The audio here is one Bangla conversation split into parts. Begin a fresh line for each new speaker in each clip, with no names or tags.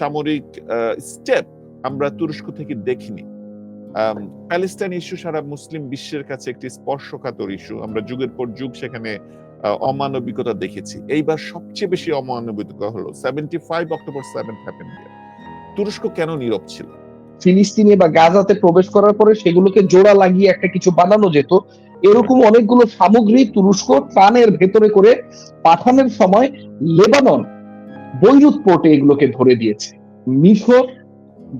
সামরিক স্টেপ আমরা তুরস্ক থেকে দেখিনি। প্যালেস্টাইন ইস্যু সারা মুসলিম বিশ্বের কাছে একটি স্পর্শকাতর ইস্যু আমরা যুগের পর যুগ সেখানে অমানবিকতা দেখেছি। এইবার সবচেয়ে বেশি অমানবিকতা হলো seventy five October seven happen তুরস্ক কেন নীরব ছিল?
ফিলিস্তিনে বা গাজাতে প্রবেশ করার পরে সেগুলোকে জোড়া লাগিয়ে একটা কিছু বানানো যেত। এরকম অনেকগুলো সামগ্রী তুরস্ক ত্রাণের ভেতরে করে পাঠানোর সময় লেবানন বৈরুত পোর্টে এগুলোকে ধরে দিয়েছে। মিশর,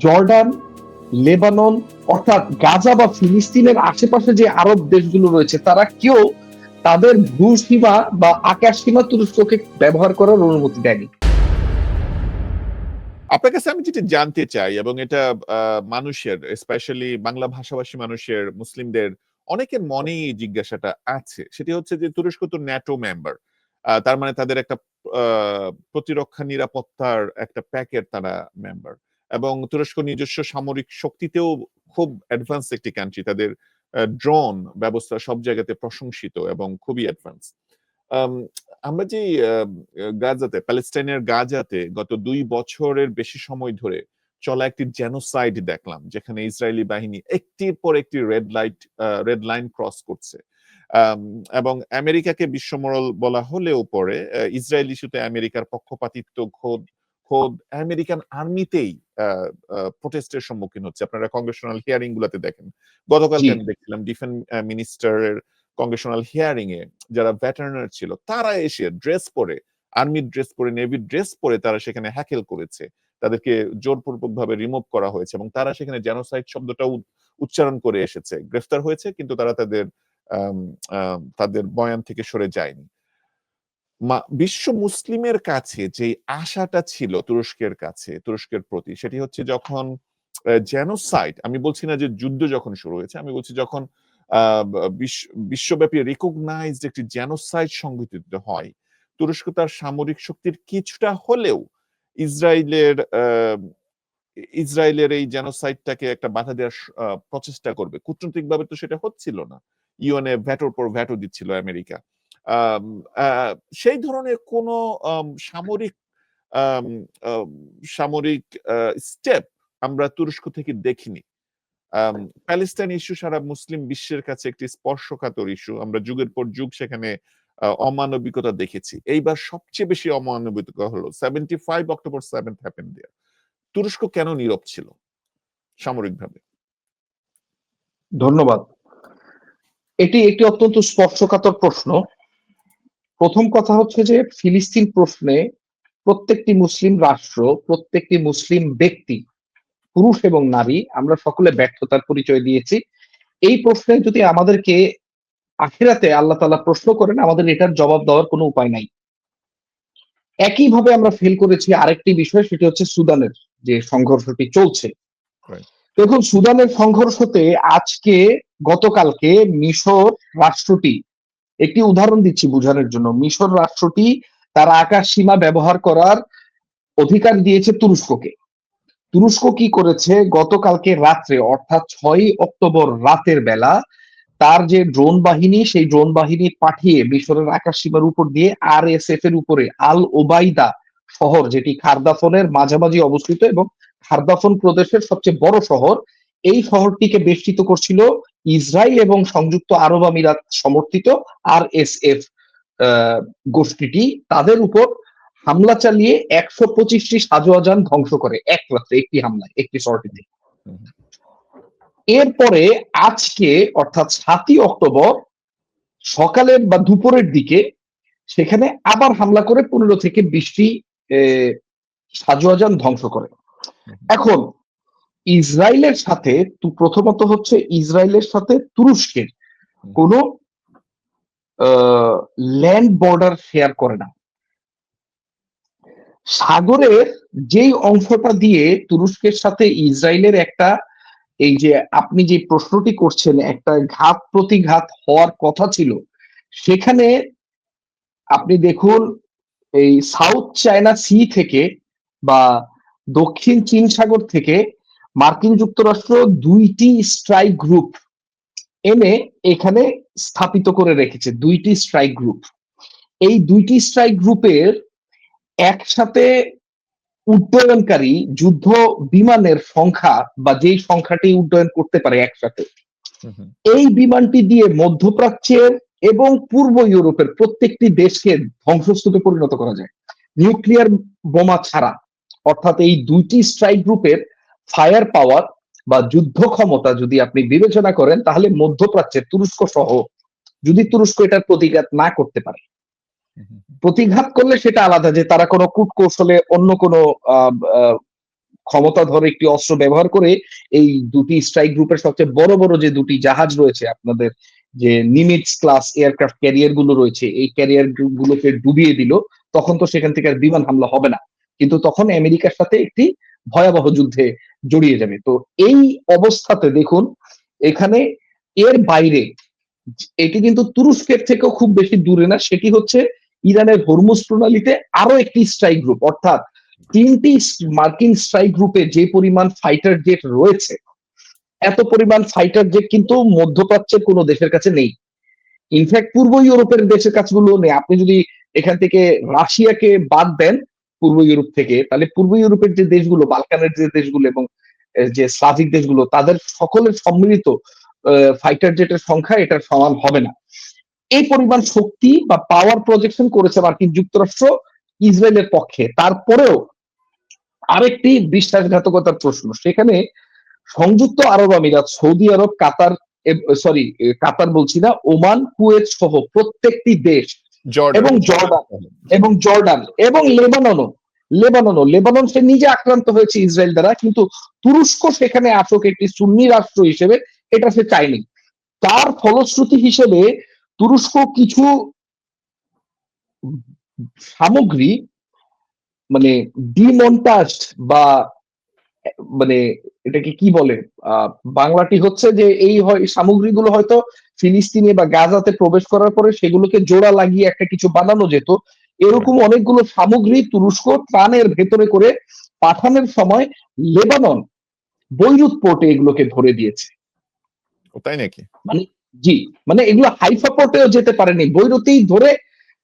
জর্ডান, লেবানন, অর্থাৎ গাজা বা ফিলিস্তিনের আশেপাশে যে আরব দেশগুলো রয়েছে, তারা কেউ তাদের ভূসীমা বা আকাশ সীমা তুরস্ককে ব্যবহার করার অনুমতি দেয়নি।
আপনার কাছে আমি যেটা জানতে চাই, এবং এটা মানুষের স্পেশালি বাংলা ভাষাভাষী মানুষের, মুসলিমদের অনেকের মনেই জিজ্ঞাসাটা আছে, সেটি হচ্ছে যে তুরস্ক তো ন্যাটো মেম্বার তার মানে তাদের একটা প্রতিরক্ষা নিরাপত্তার একটা প্যাকের তারা মেম্বার এবং তুরস্ক নিজস্ব সামরিক শক্তিতেও খুব অ্যাডভান্স একটি কান্ট্রি তাদের ড্রোন ব্যবস্থা সব জায়গাতে প্রশংসিত এবং খুবই অ্যাডভান্স আমরা যে গাজাতে, প্যালেস্টাইনের গাজাতে গত দুই বছরের বেশি সময় ধরে চলা একটি জেনোসাইড দেখলাম, যেখানে ইসরায়েলি বাহিনী একটির পর একটি red light red line cross করছে। এবং আমেরিকাকে বিশ্বমরল বলা হলেও পরে ইসরায়েল ইস্যুতে আমেরিকার পক্ষপাতিত্ব খোদ খোদ আমেরিকান আর্মিতেই প্রোটেস্টের সম্মুখীন হচ্ছে। আপনারা কংগ্রেশনাল হিয়ারিং গুলাতে দেখেন। গতকাল আমি দেখছিলাম ডিফেন্স মিনিস্টারের কংগ্রেশনাল হিয়ারিং এ যারা ভেটারনার ছিল তারা এসে ড্রেস পরে আর্মির ড্রেস পরে নেভির ড্রেস পরে তারা সেখানে হ্যাকেল করেছে। তাদেরকে জোরপূর্বক ভাবে রিমুভ করা হয়েছে এবং তারা সেখানে জেনোসাইড শব্দটা উচ্চারণ করে এসেছে। গ্রেফতার হয়েছে কিন্তু তারা তাদের তাদের বয়ান থেকে সরে যায়নি। বিশ্ব মুসলিমের কাছে যে আশাটা ছিল তুরস্কের কাছে, তুরস্কের প্রতি, সেটি হচ্ছে যখন জেনোসাইড আমি বলছি না যে যুদ্ধ যখন শুরু হয়েছে, আমি বলছি যখন বিশ্বব্যাপী রিকগনাইজড একটি জেনোসাইড সংঘটিত হয়, তুরস্ক তার সামরিক শক্তির কিছুটা হলেও ইসরায়েলের ইসরায়েলের এই জেনোসাইডটাকে একটা বাধা দেওয়ার প্রচেষ্টা করবে। কূটনৈতিকভাবে তো সেটা হচ্ছিল না। ইউএনএ ভ্যাটোর পর ভ্যাটো দিচ্ছিল আমেরিকা। সেই ধরনের কোন সামরিক সামরিক স্টেপ আমরা তুরস্ক থেকে দেখিনি। প্যালেস্টাইন ইস্যু সারা মুসলিম বিশ্বের কাছে একটি স্পর্শকাতর ইস্যু। আমরা যুগের পর যুগ সেখানে অমানবিকতা দেখেছি। এইবার সবচেয়ে বেশি অমানবিকতা হলো seventy five October seven happen there তুরস্ক কেন নীরব ছিল সামরিকভাবে?
ধন্যবাদ। এটি একটি অত্যন্ত স্পর্শকাতর প্রশ্ন। প্রথম কথা হচ্ছে যে ফিলিস্তিন প্রশ্নে প্রত্যেকটি মুসলিম রাষ্ট্র প্রত্যেকটি মুসলিম ব্যক্তি পুরুষ এবং নারী আমরা সকলে ব্যর্থতার পরিচয় দিয়েছি। এই প্রশ্নে যদি আমাদেরকে আখিরাতে আল্লাহ তাআলা প্রশ্ন করেন আমাদের এটার জবাব দেওয়ার কোনো উপায় নাই। একইভাবে আমরা ফেল করেছি আরেকটি বিষয় সেটি হচ্ছে সুদানের যে সংঘর্ষটি চলছে. দেখুন সুদানের সংঘর্ষতে আজকে গতকালকে মিশর রাষ্ট্রটি, একটি উদাহরণ দিচ্ছি বোঝানোর জন্য, মিশর রাষ্ট্রটি তার আকাশ সীমা ব্যবহার করার অধিকার দিয়েছে তুরস্ককে। তুরস্ক কি করেছে? গতকালকে রাত্রে, অর্থাৎ ছয় অক্টোবর রাতের বেলা, তার যে ড্রোন বাহিনী, সেই ড্রোন বাহিনী পাঠিয়ে মিশরের আকাশ সীমার উপর দিয়ে আর এস এফ এর উপরে, আল ওবাইদা শহর, যেটি খারদাফনের মাঝামাঝি অবস্থিত এবং খারদাফন প্রদেশের সবচেয়ে বড় শহর, এই শহরটিকে বেষ্টিত করছিল ইসরায়েল এবং সংযুক্ত আরব আমিরাত সমর্থিত আর এস এফ গোষ্ঠীটি তাদের উপর হামলা চালিয়ে একশো পঁচিশটি সাজোয়াজান ধ্বংস করে, এক রাত্রে একটি হামলায়, একটি শহরটিতে
হুম।
এরপরে আজকে, অর্থাৎ সাতই অক্টোবর, সকালের বা দুপুরের দিকে সেখানে আবার হামলা করে পনেরো থেকে বিশটি সাজোয়াজান ধ্বংস করে এখন ইসরায়েলের সাথে তু- প্রথমত হচ্ছে ইসরায়েলের সাথে তুরস্কের কোনো ল্যান্ড বর্ডার শেয়ার করে না। সাগরের যেই অংশটা দিয়ে তুরস্কের সাথে ইসরায়েলের একটা এই যে আপনি যে প্রশ্নটি করছেন একটা ঘাত প্রতিঘাত হওয়ার কথা ছিল সেখানে আপনি দেখুন এই সাউথ চায়না সি থেকে বা দক্ষিণ চীন সাগর থেকে মার্কিন যুক্তরাষ্ট্র দুইটি স্ট্রাইক গ্রুপ এনে এখানে স্থাপিত করে রেখেছে দুইটি স্ট্রাইক গ্রুপ। এই দুইটি স্ট্রাইক গ্রুপের একসাথে উড্ডয়নকারী যুদ্ধ বিমানের সংখ্যা বা যেই সংখ্যাটি উড্ডয়ন করতে পারে একসাথে এই বিমানটি দিয়ে মধ্যপ্রাচ্যের এবং পূর্ব ইউরোপের প্রত্যেকটি দেশকে ধ্বংসস্তূপে পরিণত করা যায়। নিউক্লিয়ার বোমা ছাড়া অর্থাৎ এই দুইটি স্ট্রাইক গ্রুপের ফায়ার পাওয়ার বা যুদ্ধ ক্ষমতা যদি আপনি বিবেচনা করেন, তাহলে মধ্যপ্রাচ্যের তুরস্ক সহ যদি তুরস্ক এটার প্রতিঘাত না করতে পারে। প্রতিঘাত করলে সেটা আলাদা যে তারা কোনো কূটকৌশলে অন্য কোনো ক্ষমতাধর একটি অস্ত্র ব্যবহার করে এই দুটি স্ট্রাইক গ্রুপের সবচেয়ে বড় বড় যে দুটি জাহাজ রয়েছে, আপনাদের যে নিমিটস ক্লাস এয়ারক্রাফট ক্যারিয়ারগুলো রয়েছে, এই ক্যারিয়ার গুলোকে ডুবিয়ে দিল, তখন তো সেখান থেকে আর বিমান হামলা হবে না কিন্তু তখন আমেরিকার সাথে একটি ভয়াবহ যুদ্ধে জড়িয়ে যাবে। তো এই অবস্থাতে দেখুন, এখানে এর বাইরে এটি কিন্তু তুরস্কের থেকেও খুব বেশি দূরে না, সেটি হচ্ছে ইরানের হরমুজ প্রণালীতে আরও একটি স্ট্রাইক গ্রুপ অর্থাৎ তিনটি মার্কিন স্ট্রাইক গ্রুপে যে পরিমাণ ফাইটার জেট রয়েছে, এত পরিমাণ ফাইটার জেট কিন্তু মধ্যপ্রাচ্যের কোনো দেশের কাছে নেই। ইনফ্যাক্ট পূর্ব ইউরোপের দেশের কাছগুলো নেই। আপনি যদি এখান থেকে রাশিয়াকে বাদ দেন পূর্ব ইউরোপ থেকে, তাহলে পূর্ব ইউরোপের যে দেশগুলো, বালকানের যে দেশগুলো এবং যে স্লাভিক দেশগুলো, তাদের সকলের সম্মিলিত ফাইটার জেটের সংখ্যা এটার সমান হবে না। এই পরিমাণ শক্তি বা পাওয়ার প্রজেকশন করেছে মার্কিন যুক্তরাষ্ট্র ইসরায়েলের পক্ষে। তারপরেও আরেকটি বিশ্বাসঘাতকতার প্রশ্ন, সেখানে সংযুক্ত আরব আমিরাত, সৌদি আরব, কাতার সরি কাতার বলছি না, ওমান, কুয়েত সহ প্রত্যেকটি দেশ এবং জর্ডান এবং জর্ডান, এবং লেবাননও লেবাননও। লেবানন সে নিজে আক্রান্ত হয়েছে ইসরায়েল দ্বারা, কিন্তু তুরস্ক সেখানে আসুক একটি সুন্নি রাষ্ট্র হিসেবে, এটা সে চায়নি। তার ফলশ্রুতি হিসেবে তুরস্ক কিছু সামগ্রী মানে ডিমন্টাজ বা মানে এটাকে কি বলে বাংলাটি হচ্ছে যে এই হয় সামগ্রীগুলো হয়তো ফিলিস্তিনে বা গাজাতে প্রবেশ করার পরে সেগুলোকে জোড়া লাগিয়ে একটা কিছু বানানো যেত। এরকম অনেকগুলো সামগ্রী তুরস্ক ত্রাণের ভেতরে করে পাঠানোর সময় লেবানন বৈরুত পোর্টে এগুলোকে ধরে দিয়েছে।
তাই নাকি?
মানে জি মানে এগুলো হাইফা পোর্টেও যেতে পারেনি। বৈরুতেই ধরে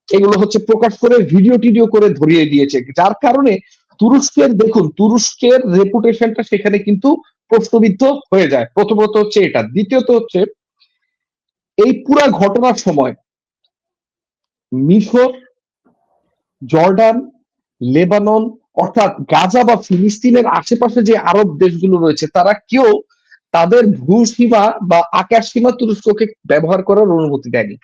এগুলো হচ্ছে প্রকাশ করে ভিডিও টিডিও করে ধরিয়ে দিয়েছে। যার কারণে তুরস্কের দেখুন তুরস্কের রেপুটেশনটা সেখানে কিন্তু প্রশ্নবিদ্ধ হয়ে যায়। প্রথমত হচ্ছে এটা। দ্বিতীয়ত হচ্ছে এই পুরো ঘটনার সময় মিশর, জর্ডান, লেবানন, অর্থাৎ গাজা বা ফিলিস্তিনের আশেপাশে যে আরব দেশগুলো রয়েছে, তারা কেউ তাদের ভূসীমা বা আকাশ সীমা তুরস্ককে ব্যবহার করার অনুমতি দেয়নি।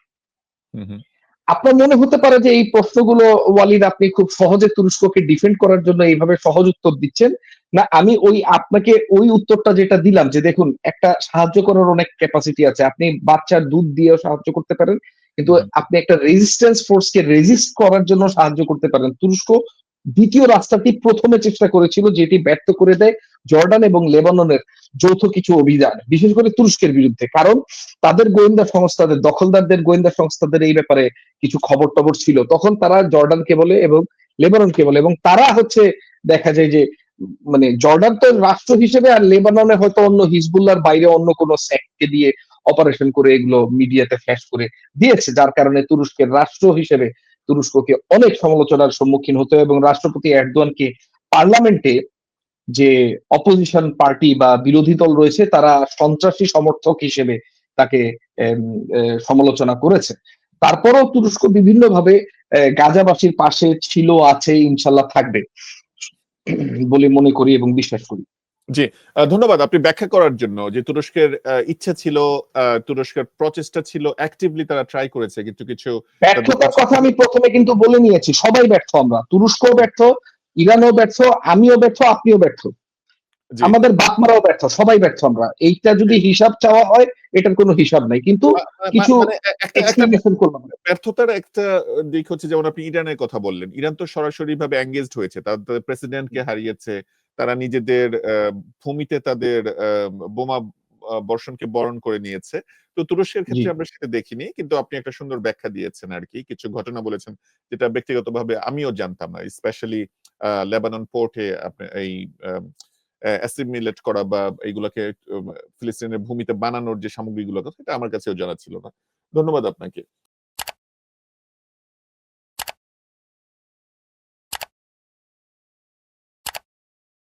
আপনার মনে হতে পারে যে এই প্রশ্নগুলো ওয়ালিদ আপনি খুব সহজে তুরস্ককে ডিফেন্ড করার জন্য এইভাবে সহজ উত্তর দিচ্ছেন? না আমি ওই আপনাকে ওই উত্তরটা যেটা দিলাম যে দেখুন একটা সাহায্য করার অনেক ক্যাপাসিটি আছে। আপনি বাচ্চার দুধ দিয়েও সাহায্য করতে পারেন কিন্তু আপনি একটা রেজিস্ট্যান্স ফোর্সকে রেজিস্ট করার জন্য সাহায্য করতে পারেন। তুরস্ক দ্বিতীয় রাস্তাটি প্রথমে চেষ্টা করেছিল যেটি ব্যর্থ করে দেয়। জর্ডান এবং লেবাননের যৌথ কিছু অভিযান, বিশেষ করে তুরস্কের বিরুদ্ধে। কারণ তাদের গোয়েন্দা সংস্থাদের, দখলদারদের গোয়েন্দা সংস্থাদের এই ব্যাপারে কিছু খবর টবর ছিল। তখন তারা জর্ডানকে বলে এবং লেবাননকে বলে এবং তারা হচ্ছে দেখা যায় যে মানে জর্ডান তো রাষ্ট্র হিসেবে আর লেবাননে হয়তো অন্য হিজবুল্লার বাইরে অন্য কোনো সেক্টকে দিয়ে অপারেশন করে এগুলো মিডিয়াতে ফ্ল্যাশ করে দিয়েছে। যার কারণে তুরস্কের রাষ্ট্র হিসেবে তুরস্ককে অনেক সমালোচনার সম্মুখীন হতে হয় এবং রাষ্ট্রপতি এরদোয়ানকে পার্লামেন্টে যে অপোজিশন পার্টি বা বিরোধী দল রয়েছে তারা সন্ত্রাসী সমর্থক হিসেবে তাকে সমালোচনা করেছে। তারপরেও তুরস্ক বিভিন্নভাবে গাজাবাসীর পাশে ছিল আছে ইনশাল্লাহ থাকবে বলে মনে করি এবং বিশ্বাস করি।
আহ, ধন্যবাদ। আপনি ব্যাখ্যা করার জন্য যে তুরস্কের ইচ্ছা ছিল আহ, তুরস্কের প্রচেষ্টা ছিল অ্যাক্টিভলি তারা ট্রাই করেছে কিছু কিছু
ব্যর্থতার কথা আমি প্রথমে কিন্তু বলে নিয়েছি সবাই ব্যর্থ আমরা। তুরস্কও ব্যর্থ ইরানও ব্যর্থ আমিও ব্যর্থ আপনিও ব্যর্থ। আমাদের বাপমারাও ব্যর্থ সবাই ব্যর্থ আমরা। এইটা যদি হিসাব চাওয়া হয় এটার কোনো হিসাব নাই। কিন্তু কিছু
মানে
এক্সপ্লেনেশন করলাম
ব্যর্থতার একটা দিক হচ্ছে যেমন আপনি ইরানের কথা বললেন। ইরান তো সরাসরি ভাবে এঙ্গেজড হয়েছে তাদের প্রেসিডেন্টকে হারিয়েছে। তারা নিজেদের ভূমিতে তাদের বোমা বর্ষণকে বরণ করে নিয়েছে। তো তুরস্কের ক্ষেত্রে আমরা সেটা দেখিনি কিন্তু আপনি একটা সুন্দর ব্যাখ্যা দিয়েছেন আর কি। কিছু ঘটনা বলেছেন যেটা ব্যক্তিগতভাবে আমিও জানতাম না স্পেশালি লেবানন পোর্টে এই অ্যাসিমিলেট করা বা এইগুলোকে ফিলিস্তিনের ভূমিতে বানানোর যে সামগ্রীগুলো এটা আমার কাছেও জানা ছিল না। ধন্যবাদ আপনাকে।